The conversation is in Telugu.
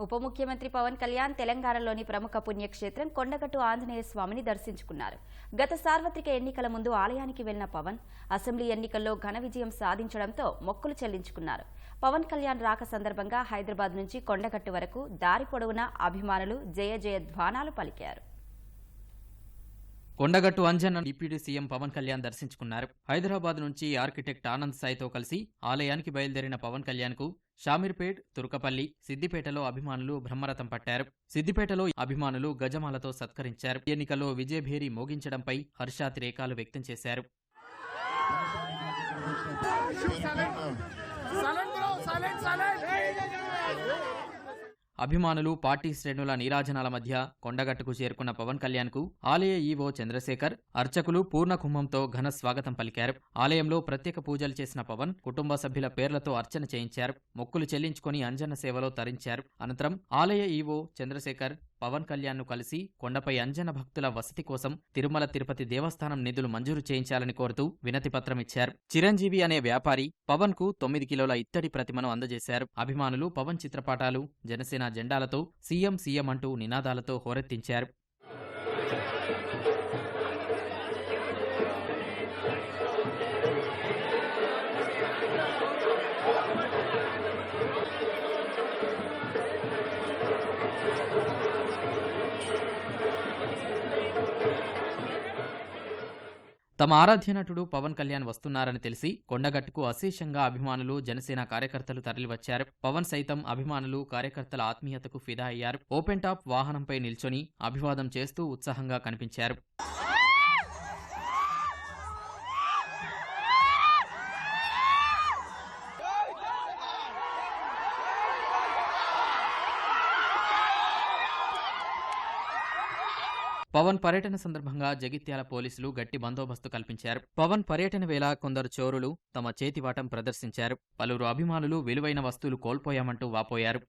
ఉప ముఖ్యమంత్రి పవన్ కళ్యాణ్ తెలంగాణలోని ప్రముఖ పుణ్యక్షేత్రం కొండగట్టు ఆంజనేయ స్వామిని దర్శించుకున్నారు. గత సార్వత్రిక ఎన్నికల ముందు ఆలయానికి వెళ్ళిన పవన్ అసెంబ్లీ ఎన్నికల్లో ఘన విజయం సాధించడంతో మొక్కులు చెల్లించుకున్నారు. పవన్ కళ్యాణ్ రాక సందర్భంగా హైదరాబాద్ నుంచి కొండగట్టు వరకు దారి పొడవునా అభిమానులు జయ జయ ధ్వానాలు పలికారు. కొండగట్టు అంజన్ డిప్యూటీ సీఎం పవన్ కళ్యాణ్ దర్శించుకున్నారు. హైదరాబాద్ నుంచి ఆర్కిటెక్ట్ ఆనంద్ సాయితో కలిసి ఆలయానికి బయలుదేరిన పవన్ కళ్యాణ్కు షామీర్పేట్ తుర్కపల్లి సిద్దిపేటలో అభిమానులు బ్రహ్మరథం పట్టారు. సిద్దిపేటలో అభిమానులు గజమాలతో సత్కరించారు. ఎన్నికల్లో విజయభేరి మోగించడంపై హర్షాతిరేకాలు వ్యక్తం చేశారు. అభిమానులు పార్టీ శ్రేణుల నీరాజనాల మధ్య కొండగట్టుకు చేరుకున్న పవన్ కళ్యాణ్కు ఆలయ ఈవో చంద్రశేఖర్ అర్చకులు పూర్ణ కుంభంతో ఘన స్వాగతం పలికారు. ఆలయంలో ప్రత్యేక పూజలు చేసిన పవన్ కుటుంబ సభ్యుల పేర్లతో అర్చన చేయించారు. మొక్కులు చెల్లించుకొని అంజన సేవలో తరించారు. అనంతరం ఆలయ ఈవో చంద్రశేఖర్ పవన్ కళ్యాణ్ను కలిసి కొండపై అంజన భక్తుల వసతి కోసం తిరుమల తిరుపతి దేవస్థానం నిధులు మంజూరు చేయించాలని కోరుతూ వినతిపత్రం ఇచ్చారు. చిరంజీవి అనే వ్యాపారి పవన్కు తొమ్మిది కిలోల ఇత్తడి ప్రతిమను అందజేశారు. అభిమానులు పవన్ చిత్రపటాలు జనసేన జెండాలతో సీఎం సీఎం అంటూ నినాదాలతో హోరెత్తించారు. తమ ఆరాధ్య నటుడు పవన్ కళ్యాణ్ వస్తున్నారని తెలిసి కొండగట్టుకు అశేషంగా అభిమానులు జనసేన కార్యకర్తలు తరలివచ్చారు. పవన్ సైతం అభిమానులు కార్యకర్తల ఆత్మీయతకు ఫిదా అయ్యారు. ఓపెన్ టాప్ వాహనంపై నిల్చొని అభివాదం చేస్తూ ఉత్సాహంగా కనిపించారు. పవన్ పర్యటన సందర్భంగా జగిత్యాల పోలీసులు గట్టి బందోబస్తు కల్పించారు. పవన్ పర్యటన వేళ కొందరు చోరులు తమ చేతివాటం ప్రదర్శించారు. పలువురు అభిమానులు విలువైన వస్తువులు కోల్పోయామంటూ వాపోయారు.